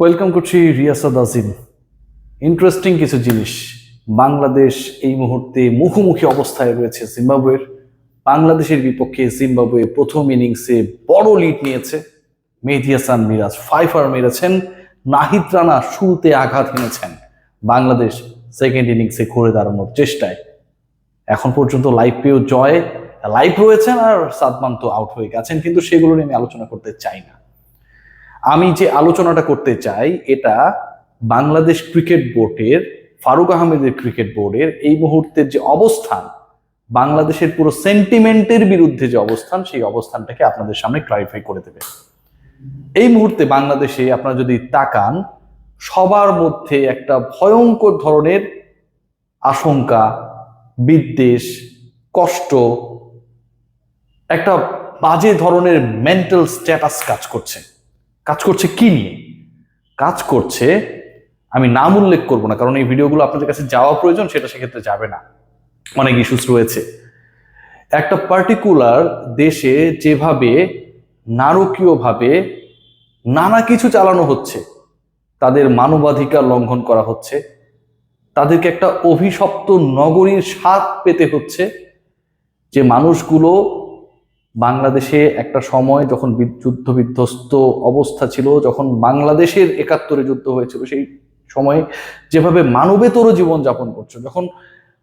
Welcome করছি রিয়াসাদ আজিম interesting কিছু জিনিস। বাংলাদেশ এই মুহূর্তে মুখোমুখি অবস্থায় রয়েছে জিম্বাবুয়ের। বাংলাদেশের বিপক্ষে জিম্বাবুয়ে প্রথম ইনিংসে বড় লিড নিয়েছে। মেহেদি হাসান মিরাজ ফাইফার মেরেছেন। নাহিদ রানা শুরুতে আঘাত এনেছেন বাংলাদেশ সেকেন্ড ইনিংসে ঘুরে দাঁড়ানোর চেষ্টায়। এখন পর্যন্ত লাইভ পেয়েও জয়। লাইভ রয়েছেন আর সাদমান তো আউট হয়ে গেছেন। কিন্তু সেগুলো নিয়ে আমি আলোচনা করতে চাই না। আমি যে আলোচনাটা করতে চাই, এটা বাংলাদেশ ক্রিকেট বোর্ডের, ফারুক আহমেদের ক্রিকেট বোর্ডের এই মুহূর্তের যে অবস্থান, বাংলাদেশের পুরো সেন্টিমেন্টের বিরুদ্ধে যে অবস্থান, সেই অবস্থানটাকে আপনাদের সামনে ক্লারিফাই করে দেবে। এই মুহূর্তে বাংলাদেশে আপনারা যদি তাকান, সবার মধ্যে একটা ভয়ঙ্কর ধরনের আশঙ্কা, বিদ্বেষ, কষ্ট, একটা বাজে ধরনের মেন্টাল স্ট্যাটাস কাজ করছে। কাজ করছে কি নিয়ে? কাজ করছে, আমি নাম উল্লেখ করব না, কারণ এই ভিডিওগুলো আপনাদের কাছে যাওয়া প্রয়োজন, সেটা সেক্ষেত্রে যাবে না। অনেক ইস্যুস রয়েছে। একটা পার্টিকুলার দেশে যেভাবে, নারকীয়ভাবে নানা কিছু চালানো হচ্ছে, তাদের মানবাধিকার লঙ্ঘন করা হচ্ছে, তাদেরকে একটা অভিশপ্ত নগরীর স্বাদ পেতে হচ্ছে, যে মানুষগুলো বাংলাদেশে একটা সময় যখন যুদ্ধ বিধ্বস্ত অবস্থা ছিল, যখন বাংলাদেশের একাত্তরে যুদ্ধ হয়েছিল, সেই সময়ে যেভাবে মানবেতর জীবনযাপন করছে, যখন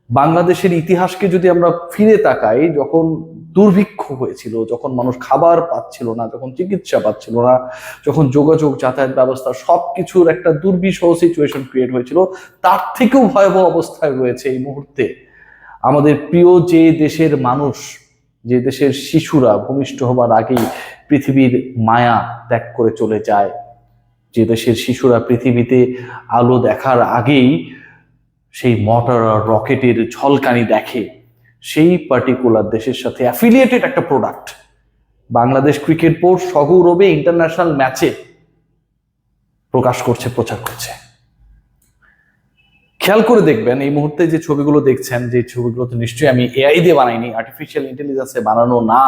বাংলাদেশের ইতিহাসকে যদি আমরা ফিরে তাকাই, যখন দুর্ভিক্ষ হয়েছিল, যখন মানুষ খাবার পাচ্ছিল না, যখন চিকিৎসা পাচ্ছিল না, যখন যোগাযোগ যাতায়াত ব্যবস্থা সব কিছুর একটা দুর্বিষহ সিচুয়েশন ক্রিয়েট হয়েছিল, তার থেকেও ভয়াবহ অবস্থায় রয়েছে এই মুহূর্তে। আমাদের প্রিয় যে দেশের মানুষ যে দেশের শিশুরা ভূমিষ্ঠ হবার আগেই পৃথিবীর মায়া ত্যাগ করে চলে যায়, যে দেশের শিশুরা পৃথিবীতে আলো দেখার আগেই সেই মোটর রকেটের ঝলকানি দেখে, সেই পার্টিকুলার দেশের সাথে অ্যাফিলিয়েটেড একটা প্রোডাক্ট বাংলাদেশ ক্রিকেট বোর্ড সগৌরবে ইন্টারন্যাশনাল ম্যাচে প্রকাশ করছে, প্রচার করছে। খেয়াল করে দেখবেন, এই মুহূর্তে যে ছবিগুলো দেখছেন, যে ছবিগুলো তো নিশ্চয়ই আমি এআই দিয়ে বানাইনি আর্টিফিশিয়াল ইন্টেলিজেন্সে বানানো না।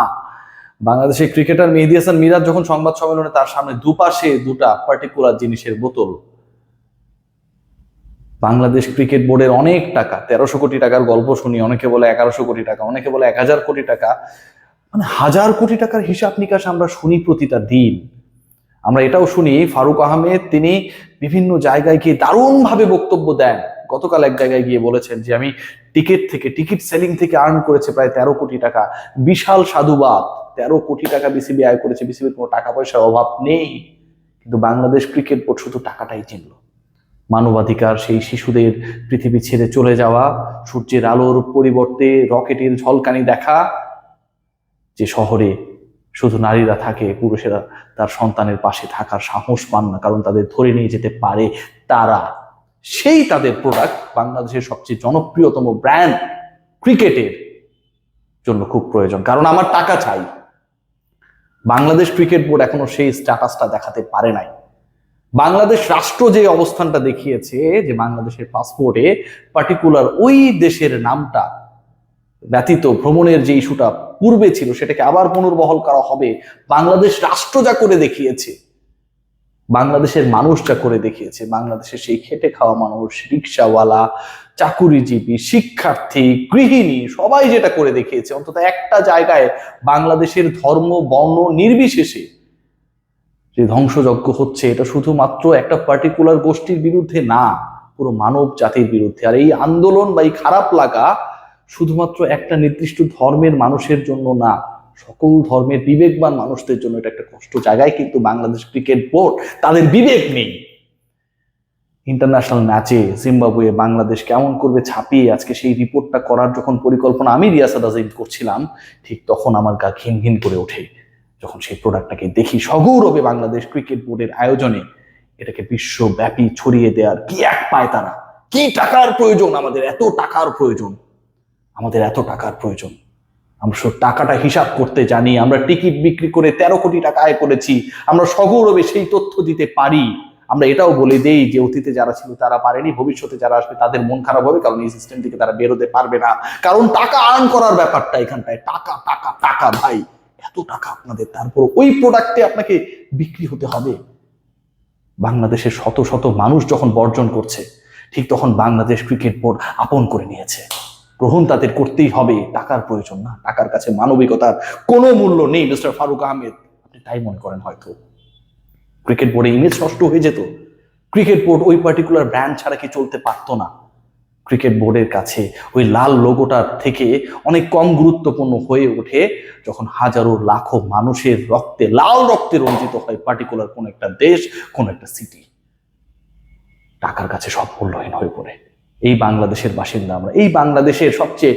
বাংলাদেশের ক্রিকেটার মেহেদি হাসান মিরাজ যখন সংবাদ সম্মেলনে তার সামনে দুপাশে দুটা পার্টিকুলার জিনিসের বোতল, বাংলাদেশ ক্রিকেট বোর্ডের অনেক টাকা, তেরোশো কোটি টাকার গল্প শুনি, অনেকে বলে এগারোশো কোটি টাকা, অনেকে বলে এক হাজার কোটি টাকা মানে হাজার কোটি টাকার হিসাব নিকাশ আমরা শুনি প্রতিটা দিন। আমরা এটাও শুনি, ফারুক আহমেদ তিনি বিভিন্ন জায়গায় গিয়ে দারুণভাবে বক্তব্য দেন। গতকাল এক জায়গায় গিয়ে বলেছেন যে, আমি টিকিট থেকে, টিকিট সেলিং থেকে আর্ন করেছে প্রায় তেরো কোটি টাকা। বিশাল সাধুবাদ। তেরো কোটি টাকা বিসিবি আয় করেছে। বিসিবির কোনো টাকা পয়সার অভাব নেই। কিন্তু বাংলাদেশ ক্রিকেট বোর্ড শুধু টাকাটাই চিনল। মানবাধিকার, সেই শিশুদের পৃথিবী ছেড়ে চলে যাওয়া, সূর্যের আলোর পরিবর্তে রকেটের ঝলকানি দেখা, যে শহরে শুধু নারীরা থাকে, পুরুষেরা তার সন্তানের পাশে থাকার সাহস পান না, কারণ তাদের ধরে নিয়ে যেতে পারে তারা। সেই তাদের প্রোডাক্ট বাংলাদেশের সবচেয়ে জনপ্রিয়তম ব্র্যান্ড ক্রিকেটের জন্য খুব প্রয়োজন। কারণ আমার টাকা চাই। বাংলাদেশ ক্রিকেট বোর্ড এখনও সেই স্ট্যাটাসটা দেখাতে পারে নাই। বাংলাদেশ রাষ্ট্র যে অবস্থানটা দেখিয়েছে, যে বাংলাদেশের পাসপোর্টে পার্টিকুলার ওই দেশের নামটা ব্যতীত ভ্রমণের যে ইস্যুটা পূর্বে ছিল, সেটাকে আবার পুনর্বহল করা হবে। বাংলাদেশ রাষ্ট্র যা করে দেখিয়েছে বাংলাদেশের মানুষ যা করে দেখিয়েছে। বাংলাদেশের সেই খেটে খাওয়া মানুষ, রিক্সাওয়ালা, চাকুরিজীবী, শিক্ষার্থী, গৃহিণী, সবাই যেটা করে দেখিয়েছে। অন্তত একটা জায়গায় বাংলাদেশের ধর্ম, বর্ণ নির্বিশেষে যে ধ্বংসযজ্ঞ হচ্ছে, এটা শুধুমাত্র একটা পার্টিকুলার গোষ্ঠীর বিরুদ্ধে না, পুরো মানব জাতির বিরুদ্ধে। আর এই আন্দোলন বা এই খারাপ লাগা শুধুমাত্র একটা নির্দিষ্ট ধর্মের মানুষের জন্য না সকল ধর্মের বিবেকবান মানুষদের জন্য এটা একটা কষ্ট জায়গায়, কিন্তু বাংলাদেশ ক্রিকেট বোর্ড তাদের বিবেক নেই। ইন্টারন্যাশনাল ম্যাচে জিম্বাবুয়ে বাংলাদেশ কেমন করবে ছাপিয়ে আজকে সেই রিপোর্টটা করার যখন পরিকল্পনা আমি রিয়াসাদ আজিম করছিলাম, ঠিক তখন আমার গা ঘিন ঘিন করে ওঠে। যখন সেই প্রোডাক্টটাকে দেখি সগৌরবে বাংলাদেশ ক্রিকেট বোর্ডের আয়োজনে, এটাকে বিশ্বব্যাপী ছড়িয়ে দেওয়ার কি এক পায় তারা? কি টাকার প্রয়োজন আমাদের? এত টাকার প্রয়োজন। আমাদের এত টাকার প্রয়োজন। আমরা টাকাটা হিসাব করতে জানি, আমরা টিকিট বিক্রি করে তেরো কোটি টাকা আয় করেছি, আমরা সগৌরবে সেই তথ্য দিতে পারি। আমরা এটাও বলে দেই যে অতীতে যারা ছিল তারা পারেনি, ভবিষ্যতে যারা আসবে তাদের মন খারাপ হবে, কারণ এই সিস্টেম থেকে তারা বেরোতে পারবে না। কারণ টাকা আর্ন করার ব্যাপারটা এখানটায়। টাকা টাকা টাকা ভাই, এত টাকা আপনাদের। তারপর ওই প্রোডাক্টে আপনাকে বিক্রি হতে হবে। বাংলাদেশের শত শত মানুষ যখন বর্জন করছে, ঠিক তখন বাংলাদেশ ক্রিকেট বোর্ড আপন করে নিয়েছে। গ্রহণ তাদের করতেই হবে, টাকার প্রয়োজন না। টাকার কাছে মানবিকতার কোনো মূল্য নেই, মিস্টার ফারুক আহমেদ। আপনি তাই মনে করেন হয়তো? ক্রিকেট বোর্ডে ইমেজ নষ্ট হয়ে যেত। ক্রিকেট বোর্ড ওই পার্টিকুলার ব্র্যান্ড ছাড়া কি চলতে পারতো না? ক্রিকেট বোর্ডের কাছে ওই লাল লোগোটার থেকে অনেক কম গুরুত্বপূর্ণ হয়ে ওঠে যখন হাজারো লাখো মানুষের রক্তে, লাল রক্তে রঞ্জিত হয় পার্টিকুলার কোন একটা দেশ, কোন একটা সিটি টাকার কাছে সব মূল্যহীন হয়ে পড়ে। এই বাংলাদেশের বাসিন্দা আমরা। এই বাংলাদেশের সবচেয়ে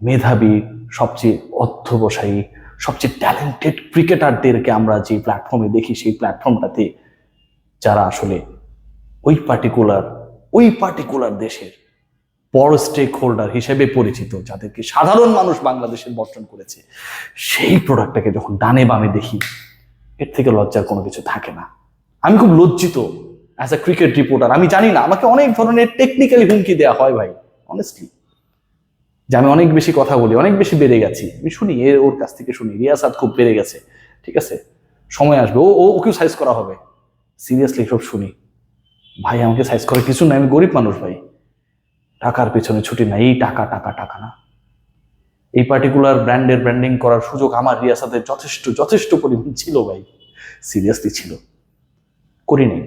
মেধাবী, সবচেয়ে অধ্যবসায়ী সবচেয়ে ট্যালেন্টেড ক্রিকেটারদেরকে আমরা যে প্ল্যাটফর্মে দেখি, সেই প্ল্যাটফর্মটাতে যারা আসলে ওই পার্টিকুলার ওই পার্টিকুলার দেশের বড় স্টেক হোল্ডার হিসেবে পরিচিত, যাদেরকে সাধারণ মানুষ বাংলাদেশের বর্জন করেছে, সেই প্রোডাক্টটাকে যখন ডানে বামে দেখি, এর থেকে লজ্জার কোনো কিছু থাকে না। আমি খুব লজ্জিত অ্যাজ এ ক্রিকেট রিপোর্টার আমি জানি না, আমাকে অনেক ধরনের টেকনিক্যালি হুমকি দেওয়া হয় ভাই অনেস্টলি যে আমি অনেক বেশি কথা বলি, অনেক বেশি বেড়ে গেছি। আমি শুনি এর ওর কাছ থেকে শুনি রিয়াসাত খুব বেড়ে গেছে, ঠিক আছে? সময় আসবে, ও ও, ওকেও সাইজ করা হবে। সিরিয়াসলি সব শুনি। ভাই, আমাকে সাইজ করে কিছু না আমি গরিব মানুষ ভাই। টাকার পেছনে ছুটি না এই টাকা টাকা টাকা না। এই পার্টিকুলার ব্র্যান্ডের ব্র্যান্ডিং করার সুযোগ আমার রিয়াসাতের যথেষ্ট যথেষ্ট পরিমাণ ছিল ভাই। সিরিয়াসলি ছিল। করিনি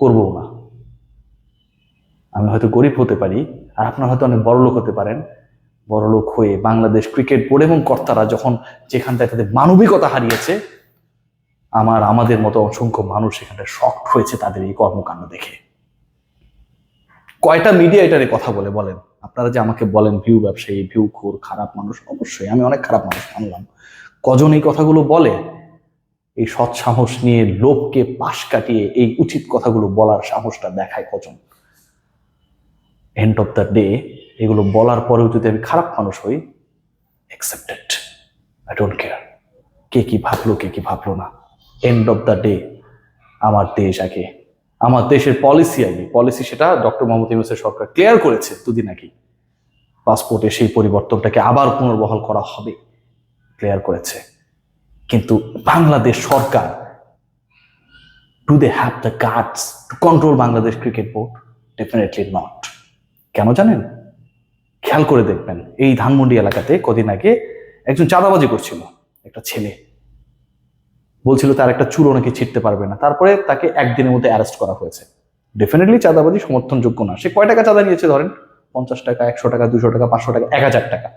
করব না। আমি হয়তো গরিব হতে পারি, আর আপনার হয়তো অনেক বড় লোক হতে পারেন। বড় লোক হয়ে বাংলাদেশ ক্রিকেট বোর্ড এবং কর্তারা যখন যেখানটায় তাদের মানবিকতা হারিয়েছে, আমার, আমাদের মতো অসংখ্য মানুষ এখানটায় শক্ট হয়েছে তাদের এই কর্মকাণ্ড দেখে। কয়টা মিডিয়া এটা নিয়ে কথা বলে বলেন? আপনারা যে আমাকে বলেন ভিউ ব্যবসায়ী ভিউ খোর, খারাপ মানুষ, অবশ্যই আমি অনেক খারাপ মানুষ মানলাম। কজন এই কথাগুলো বলে? এই সৎ সাহস নিয়ে লোককে পাশ কাটিয়ে এই উচিত কথাগুলো বলার সাহসটা দেখায় কজন? এন্ড অফ দ্য ডে এগুলো বলার পরেও যদি আমি খারাপ মানুষ হই অ্যাকসেপ্টেড আই ডোন্ট কেয়ার কে কি ভাবলো, কে কি ভাবলো না। এন্ড অফ দ্য ডে আমার দেশ আগে। আমার দেশের পলিসি আগে। পলিসি সেটা ডক্টর মোহাম্মদ ইউনুসের সরকার ক্লিয়ার করেছে দুদিন আগে পাসপোর্টে সেই পরিবর্তনটাকে আবার পুনর্বহাল করা হবে। ক্লিয়ার করেছে। কিন্তু বাংলাদেশ সরকার do they have the guards to control Bangladesh cricket board definitely not কেন জানেন? খেয়াল করে দেখবেন, এই ধানমন্ডি এলাকাতে কদিন আগে একজন চাঁদাবাজি করছিল, একটা ছেলে। বলছিল, তার একটা চুলও নাকি ছিটতে পারবে না। তারপরে তাকে একদিনের মধ্যে অ্যারেস্ট করা হয়েছে। ডেফিনেটলি চাঁদাবাজি সমর্থনযোগ্য না। সে কয় টাকা চাঁদা নিয়েছে ধরেন? পঞ্চাশ টাকা, একশো টাকা, দুশো টাকা, পাঁচশো টাকা, এক হাজার টাকা।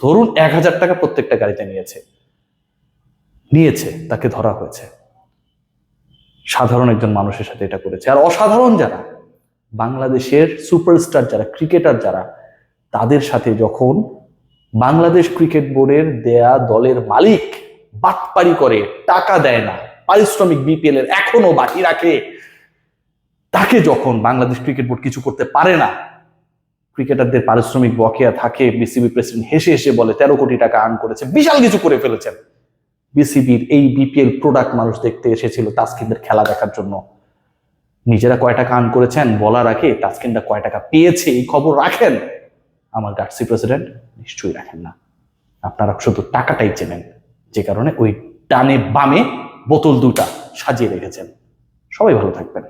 ধরুন এক হাজার টাকা প্রত্যেকটা গাড়িতে নিয়েছে। নিয়েছে, তাকে ধরা হয়েছে। সাধারণ একজন মানুষের সাথে এটা করেছে। আর অসাধারণ যারা, বাংলাদেশের সুপারস্টার যারা, ক্রিকেটার যারা, তাদের সাথে যখন বাংলাদেশ ক্রিকেট বোর্ডের দেয়া দলের মালিক বাটপারি করে, টাকা দেয় না, পারিশ্রমিক বিপিএল এর এখনও বাকি রাখে, তাকে যখন বাংলাদেশ ক্রিকেট বোর্ড কিছু করতে পারে না, ক্রিকেটারদের পারিশ্রমিক বকেয়া থাকে বিসিবি প্রেসিডেন্ট হেসে হেসে বলে, তেরো কোটি টাকা আর্ন করেছে, বিশাল কিছু করে ফেলেছেন। বিসিবির এই বিপিএল প্রোডাক্ট মানুষ দেখতে এসেছিল তাস্কিনদের খেলা দেখার জন্য। নিজেরা কয় টাকা আর্ন করেছেন বলার আগে তাস্কিনরা কয় টাকা পেয়েছে এই খবর রাখেন। আমার গার্সি প্রেসিডেন্ট নিশ্চয়ই রাখেন না। আপনারা শুধু টাকাটাই চেনেন, যে কারণে ওই ডানে বামে বোতল দুটা সাজিয়ে রেখেছেন। সবাই ভালো থাকবেন।